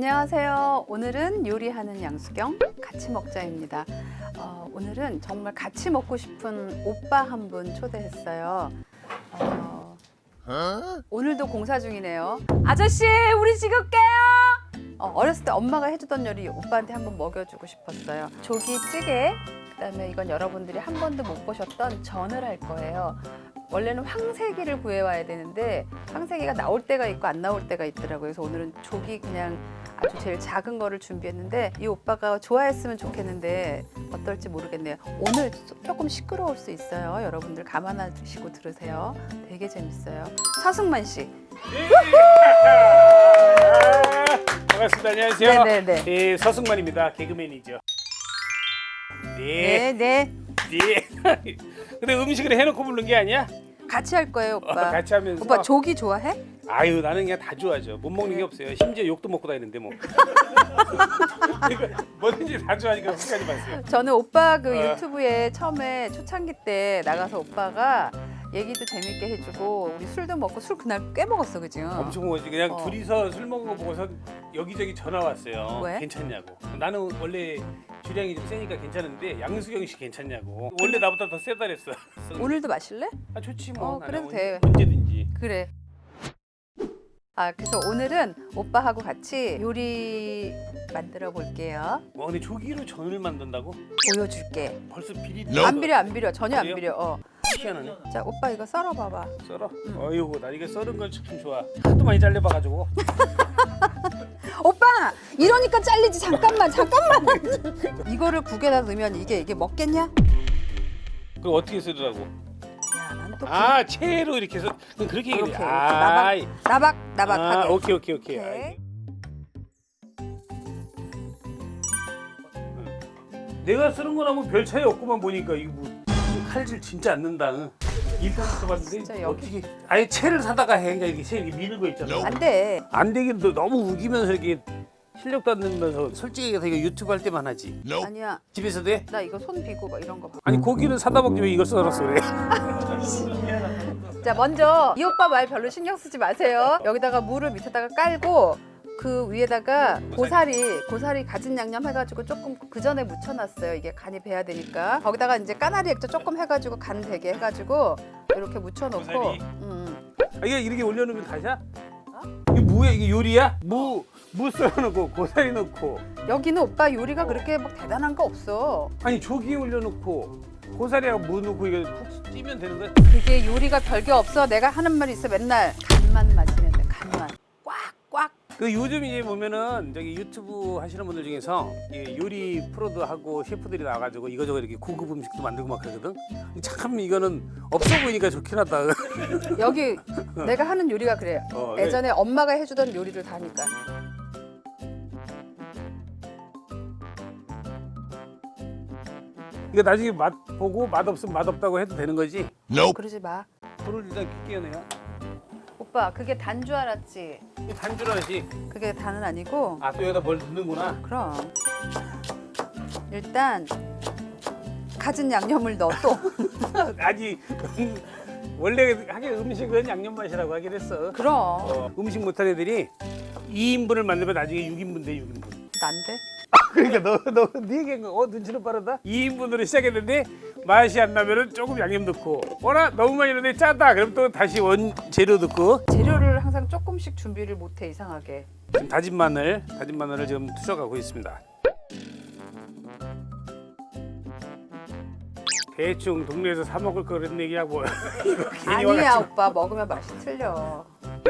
안녕하세요. 오늘은 요리하는 양수경 같이 먹자입니다. 어, 오늘은 정말 같이 먹고 싶은 오빠 한 분 초대했어요. 어, 오늘도 공사 중이네요. 아저씨, 우리 지금 깨요. 어, 어렸을 때 엄마가 해주던 요리 오빠한테 한번 먹여주고 싶었어요. 조기 찌개, 그다음에 이건 여러분들이 한 번도 못 보셨던 전을 할 거예요. 원래는 황새기를 구해와야 되는데 황새기가 나올 때가 있고 안 나올 때가 있더라고요. 그래서 오늘은 조기 그냥 아주 제일 작은 거를 준비했는데 이 오빠가 좋아했으면 좋겠는데 어떨지 모르겠네요. 오늘 조금 시끄러울 수 있어요. 여러분들 감안하시고 들으세요. 되게 재밌어요. 서승만 씨. 반갑습니다. 안녕하세요. 네네네. 예, 서승만입니다. 개그맨이죠. 네, 네, 네. 네. 근데 음식을 해놓고 부른 게 아니야? 같이 할 거예요, 어, 오빠. 같이 하면서. 오빠 조기 좋아해? 아유, 나는 그냥 다 좋아하죠. 못 먹는 게 없어요. 심지어 욕도 먹고 다니는데 뭐. 그러니까 뭐든지 다 좋아하니까 끝까지 봤어요. 저는 오빠 그 어. 유튜브에 처음에 초창기 때 나가서 오빠가 얘기도 재밌게 해주고 우리 술도 먹고 술 그날 꽤 먹었어, 그지? 엄청 먹었지. 그냥 어. 둘이서 술 먹은 거 보고서 여기저기 전화 왔어요. 왜? 괜찮냐고. 나는 원래 주량이 좀 세니까 괜찮은데 양수경 씨 괜찮냐고. 원래 나보다 더 세다 그랬어. 오늘도 마실래? 아 좋지 뭐. 어, 나는 그래도 돼. 언제든지. 그래. 아 그래서 오늘은 오빠하고 같이 요리 만들어 볼게요. 와 근데 조기로 전을 만든다고? 보여줄게. 벌써 비리 안 비려 안 비려 전혀 안 그래요? 비려. 어. 희한하네. 자 오빠 이거 썰어 봐봐. 썰어. 어이구 나 이거 썰은 걸 참 좋아. 하도 많이 잘려봐가지고. 오빠 이러니까 잘리지 잠깐만 잠깐만. 이거를 국에다 넣으면 이게 이게 먹겠냐? 그럼 어떻게 썰으라고? 야난또 아 채로 이렇게 해서 그럼 그렇게 이렇게, 얘기해. 이렇게 아, 나박 나박 아 나박하게. 오케이 오케이 오케이. 오케이. 응. 내가 쓰는 거랑 별 차이 없구만 보니까 이거 뭐 이거 칼질 진짜 안 는다. 응. 일단부터 봤는데 어떻게 아예 채를 사다가 해 그냥 이렇게 채 이렇게 미는 거 있잖아. 안 돼. 안 되긴 너- 너무 우기면서 이렇게 실력도 안 늘면서 솔직히 얘기해서 이거 유튜브 할 때만 하지. 아니야. 집에서도 해? 나 이거 손 비고 막 이런 거 봐. 아니 고기는 사다 먹지 왜 이걸 썰었어 그래? 자 먼저 이 오빠 말 별로 신경 쓰지 마세요. 여기다가 물을 밑에다가 깔고 그 위에다가 고사리 고사리 가진 양념 해가지고 조금 그 전에 묻혀놨어요. 이게 간이 배야 되니까 거기다가 이제 까나리 액젓 조금 해가지고 간 되게 해가지고 이렇게 묻혀놓고 고사리. 음, 아, 이게 이렇게 올려놓으면 다시야? 어? 이게 뭐야? 이게 요리야? 무, 무 썰어놓고 고사리 넣고 여기는 오빠 요리가 그렇게 막 대단한 거 없어. 아니 조기 올려놓고 고사리하고 무 넣고 이거 푹 찌면 되는 거야? 그게 요리가 별게 없어. 내가 하는 말이 있어 맨날 간만 맞으면. 그 요즘 이제 보면은 저기 유튜브 하시는 분들 중에서 이 요리 프로도 하고 셰프들이 나와가지고 이거저거 이렇게 고급 음식도 만들고 막 그러거든. 참 이거는 없어 보이니까 좋긴 하다. 여기 내가 하는 요리가 그래. 어, 네. 예전에 엄마가 해주던 요리를 다 하니까. 이거 나중에 맛 보고 맛 없으면 맛 없다고 해도 되는 거지? 그러지 마. 불을 일단 켤게요 내가. 오빠 그게 단 줄 알았지. 이 단줄하지. 그게 단은 아니고. 아 또 여기다 뭘 넣는구나. 그럼 일단 가진 양념을 넣어 또. 아니 원래 하긴 음식은 양념 맛이라고 하긴 했어. 그럼 어, 음식 못하는 애들이 2인분을 만들면 나중에 6인분 돼 6인분. 난데. 그러니까 너 너 네 얘기한 거 어, 눈치는 빠르다. 2인분으로 시작했는데 맛이 안 나면은 조금 양념 넣고 어라 너무 많이 넣는데 짜다. 그럼 또 다시 원 재료 넣고 재료를 항상 조금씩 준비를 못해 이상하게. 지금 다진 마늘 다진 마늘을 지금 투척하고 있습니다. 대충 동네에서 사 먹을 거 그런 얘기하고 이거 괜히 아니야 와가지고 오빠 먹으면 맛이 틀려.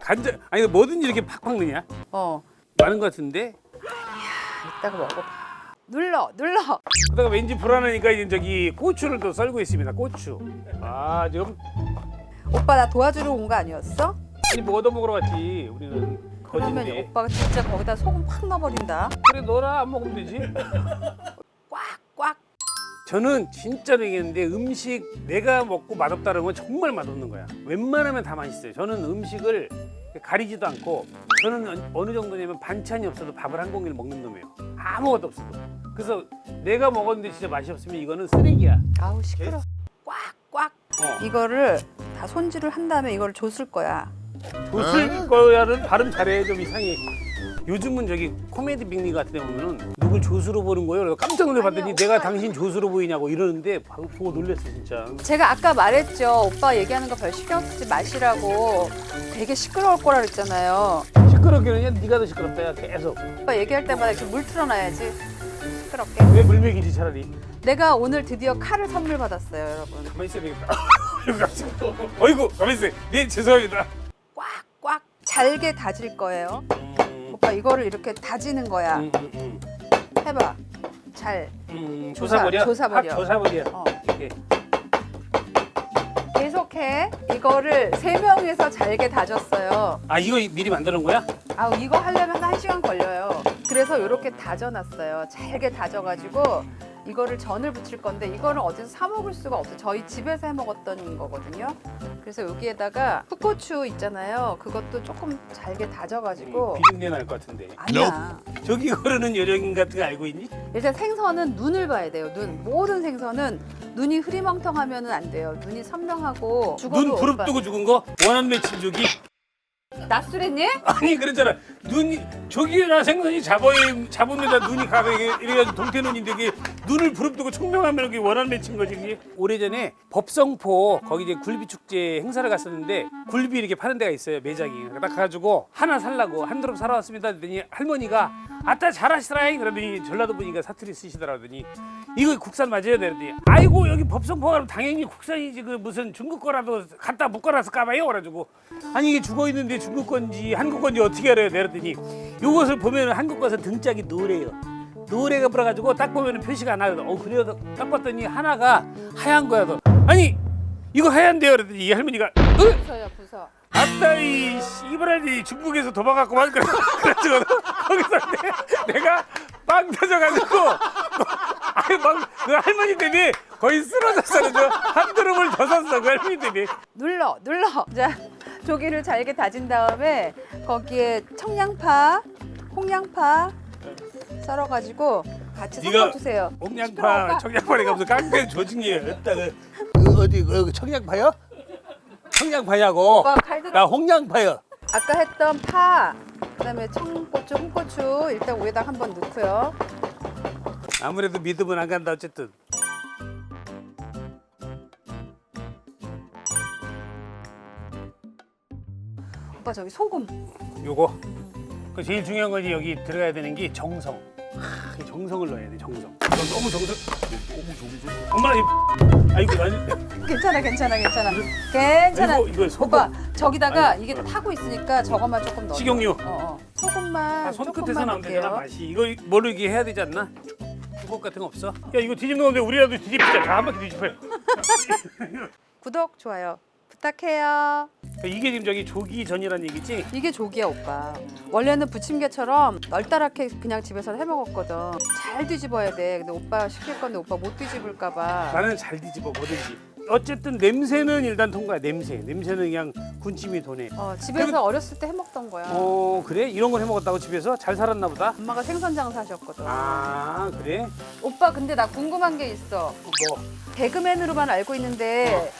간장 아니 뭐든지 이렇게 팍팍 넣냐? 어 많은 것 같은데 이따가 먹어봐. 눌러 눌러. 그러다가 왠지 불안하니까 이제 저기 고추를 또 썰고 있습니다. 고추. 아 지금 오빠 나 도와주러 온 거 아니었어? 아니 뭐 얻어 먹으러 왔지. 우리는 그러면 거진데. 오빠가 진짜 거기다 소금 확 넣어버린다. 그래 너라 안 먹으면 되지. 꽉. 저는 진짜로 얘기했는데 음식 내가 먹고 맛없다는 건 정말 맛없는 거야. 웬만하면 다 맛있어요. 저는 음식을 가리지도 않고 저는 어- 어느 정도냐면 반찬이 없어도 밥을 한 공기를 먹는 놈이에요. 아무것도 없어도. 그래서 내가 먹었는데 진짜 맛이 없으면 이거는 쓰레기야. 아우 시끄러. 꽉꽉. 어. 이거를 다 손질을 한 다음에 이걸 줬을 거야. 도슬 거야는 발음 잘해 좀 이상해. 요즘은 저기 코미디 빅리 같은 데 보면은 누굴 조수로 보는 거예요. 그래서 깜짝 놀래봤더니 아니요, 내가 오빠. 당신 조수로 보이냐고 이러는데 바- 보고 놀랬어 진짜. 제가 아까 말했죠. 오빠 얘기하는 거 별 신경 쓰지 마시라고. 되게 시끄러울 거라 그랬잖아요. 시끄럽기는 해. 네가 더 시끄럽다 야 계속. 오빠 얘기할 때마다 이렇게 물 틀어놔야지. 시끄럽게. 왜 물맥이지 차라리. 내가 오늘 드디어 칼을 선물 받았어요, 여러분. 가만히 있어야 되겠다. 어이구 갑자기. 어이구 가만히 있어요. 네 죄송합니다. 꽉꽉 잘게 다질 거예요. 음, 오빠 이거를 이렇게 다지는 거야. 음, 음, 음. 해봐. 잘. 음, 조사, 조사버려. 조사버려. 확 조사버려. 어. 이렇게. 계속해. 이거를 세 명이서 잘게 다졌어요. 아 이거 미리 만드는 거야? 아 이거 하려면 한 1시간 걸려요. 그래서 이렇게 다져놨어요. 잘게 다져가지고 이거를 전을 부칠 건데 이거를 어디서 사 먹을 수가 없어요. 저희 집에서 해 먹었던 거거든요. 그래서 여기에다가 풋고추 있잖아요. 그것도 조금 잘게 다져가지고 비린내 날 것 같은데. 아니야. 저기 거르는 요령 같은 거 알고 있니? 일단 생선은 눈을 봐야 돼요. 눈. 모든 생선은 눈이 흐리멍텅하면 안 돼요. 눈이 선명하고 죽어도 눈 부릅뜨고 죽은 거 원한 맺힌 저기 낯술했니? 아니 그랬잖아 눈이 저기나 생선이 잡아야 잡으면 눈이 가게 이래가지고 동태눈인데 이게 눈을 부릅뜨고 총명하면 이게 원한 맺힌 거지 그게? 오래전에 법성포 거기 이제 굴비 축제 행사를 갔었는데 굴비 이렇게 파는 데가 있어요 매장이. 딱 가가지고 하나 살라고 한 드럼 사러 왔습니다. 그랬더니 할머니가 아따 잘하시라잉! 그러더니 전라도 분이니까 사투리 쓰시더라 하더니 이거 국산 맞아요? 그랬더니 아이고 여기 법성포 가면 당연히 국산이지. 그 무슨 중국 거라도 갖다 묶어놨을까 봐요? 그래가지고 아니 이게 죽어 있는데 중국 건지 한국 건지 어떻게 알아요? 그랬더니 이것을 보면 한국 것은 등짝이 노래요 노래가 불어가지고 딱 보면 표시가 안 나거든 어 그래요 딱 봤더니 하나가 하얀 거야 너 아니 이거 하얀데요 그랬더니 이 할머니가 어? 부서요, 부서. 아따 이 씨발아니 중국에서 도망갔고 막 그래- 그래가지고 거기서 내, 내가 빵 터져가지고 아니 막그 할머니 때문에 거의 쓰러졌어 그한 드럼을 더 샀어 그 할머니 때문에 눌러, 눌러. 자, 조기를 잘게 다진 다음에 거기에 청양파, 홍양파 썰어가지고 같이 네가 섞어주세요. 옥양파 시끄러울까? 청양파니까 무슨 깡패 조직이에요 어따 그, 그 어디 그 청양파요? 청양파냐고 오빠 칼 들어. 나 홍양파요 아까 했던 파, 그다음에 청고추, 홍고추 일단 위에다 한번 넣고요. 아무래도 믿으면 안 간다 어쨌든 오빠 저기 소금. 요거 그 제일 중요한 거지 여기 들어가야 되는 게 정성 하, 이 정성을 넣어야 돼 정성 너 너무 정성 너무 정성 엄마 이 아이고 아니 괜찮아, 괜찮아, 괜찮아. 괜찮아. 이거 이거 소금 오빠 저기다가 아이고, 이게 아이고. 타고 있으니까 저것만 조금 넣어. 식용유. 어, 어. 소금만 아, 손끝에서 조금만 나오면 되잖아 넣을게요. 맛이 이거 뭐를 이게 해야 되지 않나 주걱 같은 거 없어? 야 이거 뒤집는 건데 우리라도 뒤집자 다한 바퀴 뒤집어요 구독, 좋아요 부탁해요. 이게 지금 저기 조기 전이란 얘기지? 이게 조기야 오빠. 원래는 부침개처럼 널따랗게 그냥 집에서 해 먹었거든. 잘 뒤집어야 돼. 근데 오빠 시킬 건데 오빠 못 뒤집을까 봐. 나는 잘 뒤집어 뭐든지 어쨌든 냄새는 일단 통과야 냄새 냄새는 그냥 군침이 도네 어, 집에서 그리고- 어렸을 때 해 먹던 거야. 어 그래? 이런 걸 해먹었다고 집에서? 잘 살았나 보다 엄마가 생선 장사하셨거든. 아 그래? 오빠 근데 나 궁금한 게 있어. 뭐 개그맨으로만 알고 있는데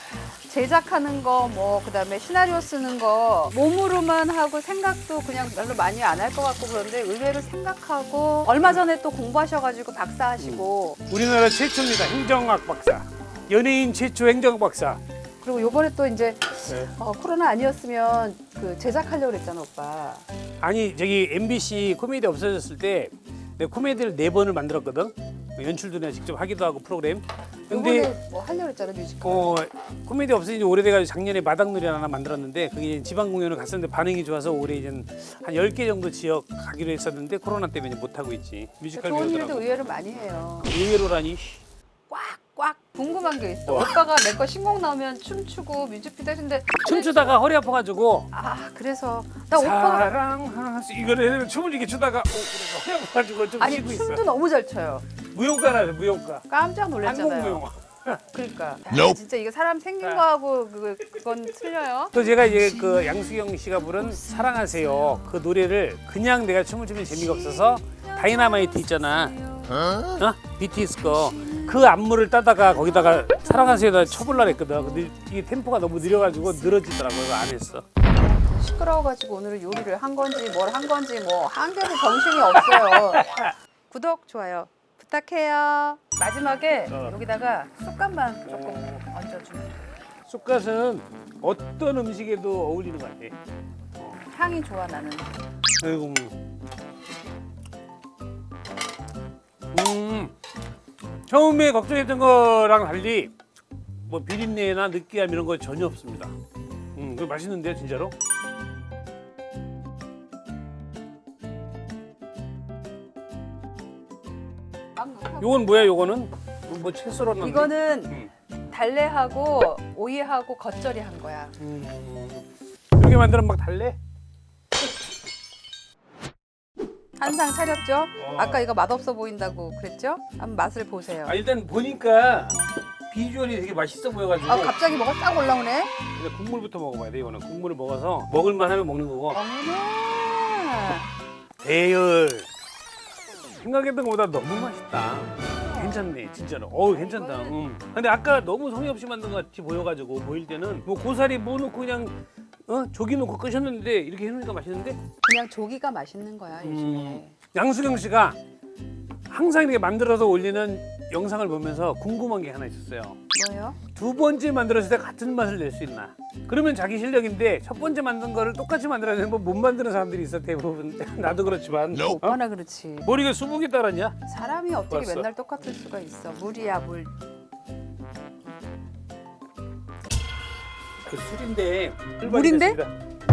제작하는 거 뭐 그 다음에 시나리오 쓰는 거 몸으로만 하고 생각도 그냥 별로 많이 안 할 것 같고 그런데 의외로 생각하고 얼마 전에 또 공부하셔가지고 박사하시고. 우리나라 최초입니다. 행정학 박사. 연예인 최초 행정학 박사. 그리고 요번에 또 이제 네. 어, 코로나 아니었으면 그 제작하려고 그랬잖아 오빠. 아니 저기 MBC 코미디 없어졌을 때 내가 코미디를 네 번을 만들었거든. 연출도 내가 직접 하기도 하고 프로그램 근데 뭐 하려고 그랬잖아 뮤지컬. 어 코미디 없어진 지 오래돼가지고 작년에 마당놀이 하나 만들었는데 그게 이제 지방 공연을 갔었는데 반응이 좋아서 올해 이제 한 10개 정도 지역 가기로 했었는데 코로나 때문에 못 하고 있지 뮤지컬 좋은 일도 배우더라고 의외로 많이 해요. 의외로라니 꽉꽉 궁금한 게 있어. 뭐? 오빠가 내 거 신곡 나오면 춤추고 뮤직비디오 했는데 춤추다가 허리 아파가지고 아 그래서 나 오빠가 사랑하시 이거를 춤을 이렇게 추다가 어, 그래서 허리 아파가지고 좀 아니 쉬고 춤도 있어 너무 잘 춰요. 무용가라서 무용가 깜짝 한국 놀랐잖아요. 무용 그러니까 야, 진짜 이거 사람 생긴 자. 거하고 그, 그건 틀려요. 또 제가 이제 그 양수경 씨가 부른 사랑하세요 그 노래를 그냥 내가 춤을 추면 재미가 없어서 다이나마이트 있잖아 어? BTS 거 그 안무를 따다가 거기다가 사랑하세요다 쳐볼라 했거든 근데 이게 템포가 너무 느려가지고 늘어지더라고요 그거 안 했어 시끄러워가지고 오늘 요리를 한 건지 뭘 한 건지 뭐 한 개도 정신이 없어요. 구독 좋아요 부탁해요. 마지막에 어. 여기다가 쑥갓만 조금 얹어주면 돼요. 쑥갓은 어떤 음식에도 어울리는 것 같아. 향이 좋아 나는. 아이고. 음. 처음에 걱정했던 거랑 달리 뭐 비린내나 느끼함 이런 거 전혀 없습니다. 음, 그 맛있는데요, 진짜로? 요건 뭐야, 요거는? 뭐채 썰었는데? 이거는 음. 달래하고 오이하고 겉절이 한 거야. 음. 이렇게 만들면 막 달래? 한상 차렸죠? 아까 이거 맛없어 보인다고 그랬죠? 한번 맛을 보세요. 아, 일단 보니까 비주얼이 되게 맛있어 보여가지고 아 갑자기 뭐가 싹 올라오네? 근데 국물부터 먹어봐야 돼 이거는 국물을 먹어서 먹을만 하면 먹는 거고 어머나. 대열 생각했던 것보다 너무 맛있다 괜찮네 진짜로 어우 괜찮다 음. 근데 아까 너무 성의 없이 만든 것 같이 보여가지고 보일 때는 뭐 고사리 뭐 넣고 그냥 어? 조기 넣고 끄셨는데 이렇게 해놓으니까 맛있는데 그냥 조기가 맛있는 거야 요즘에. 양수경 씨가 항상 이렇게 만들어서 올리는 영상을 보면서 궁금한 게 하나 있었어요 뭐요? 두 번째 만들었을 때 같은 맛을 낼 수 있나? 그러면 자기 실력인데 첫 번째 만든 거를 똑같이 만들어야 되는 못 만드는 사람들이 있어 대부분 나도 그렇지만 어? 오빠나 그렇지. 머리가 수북이 따랐냐? 사람이 어떻게 벌써. 맨날 똑같을 수가 있어? 물이야 물. 그 술인데 술 물인데?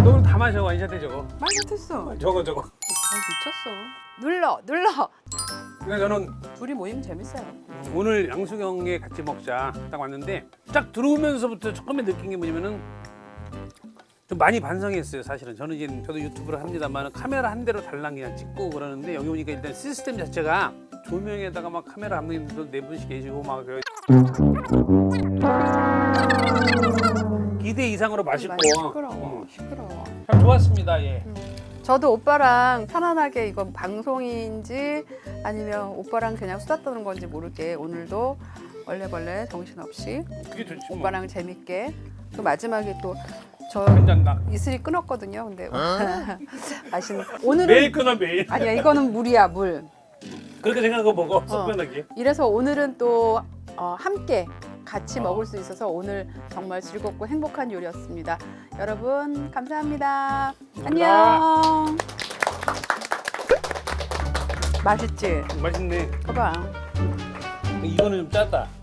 너 오늘 다 마셔 완샷해 저거 말 못했어. 저거 저거 아, 미쳤어. 눌러 눌러. 그러니까 저는 둘이 모이면 재밌어요. 오늘 양수경에 같이 먹자 딱 왔는데 딱 들어오면서부터 처음에 느낀 게 뭐냐면은 좀 많이 반성했어요 사실은 저는 이제 저도 유튜브를 합니다만 카메라 한 대로 달랑 그냥 찍고 그러는데 여기 오니까 일단 시스템 자체가 조명에다가 막 카메라 감독님들도 네 분씩 계시고 막. 기대 이상으로 맛있고 시끄러워. 음, 시끄러워. 참 좋았습니다 예. 저도 오빠랑 편안하게 이건 방송인지 아니면 오빠랑 그냥 수다 떠는 건지 모르게 오늘도 얼레벌레 정신없이 그게 좋지 뭐. 오빠랑 재밌게 또 마지막에 또저 한잔 나 이슬이 끊었거든요. 근데 맛있는 오늘은 매일 끊어 매일 아니야 이거는 물이야 물. 그렇게 생각하고 먹어 속편하게 이래서 오늘은 또 어, 함께 같이 어. 먹을 수 있어서 오늘 정말 즐겁고 행복한 요리였습니다. 여러분 감사합니다. 안녕. 맛있지? 맛있네 봐봐. 이거는 좀 짜다